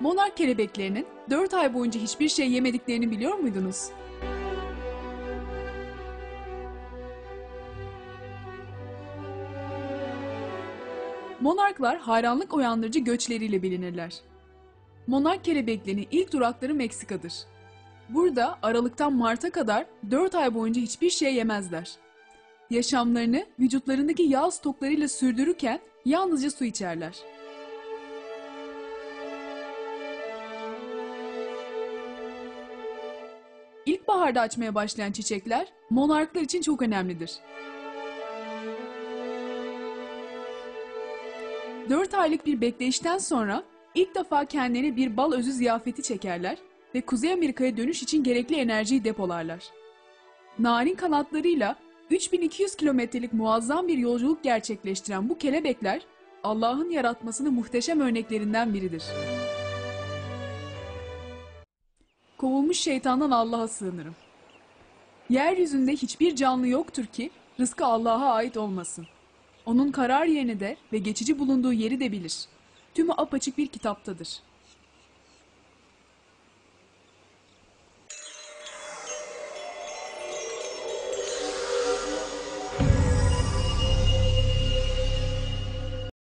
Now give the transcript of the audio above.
Monark kelebeklerinin 4 ay boyunca hiçbir şey yemediklerini biliyor muydunuz? Monarklar hayranlık uyandırıcı göçleriyle bilinirler. Monark kelebeklerinin ilk durakları Meksika'dır. Burada Aralık'tan Mart'a kadar 4 ay boyunca hiçbir şey yemezler. Yaşamlarını vücutlarındaki yağ stoklarıyla sürdürürken yalnızca su içerler. İlkbaharda açmaya başlayan çiçekler monarklar için çok önemlidir. 4 aylık bir bekleyişten sonra ilk defa kendilerine bir bal özü ziyafeti çekerler ve Kuzey Amerika'ya dönüş için gerekli enerjiyi depolarlar. Narin kanatlarıyla 3200 kilometrelik muazzam bir yolculuk gerçekleştiren bu kelebekler Allah'ın yaratmasının muhteşem örneklerinden biridir. Kovulmuş şeytandan Allah'a sığınırım. Yeryüzünde hiçbir canlı yoktur ki rızkı Allah'a ait olmasın. Onun karar yerini de ve geçici bulunduğu yeri de bilir. Tümü apaçık bir kitaptadır.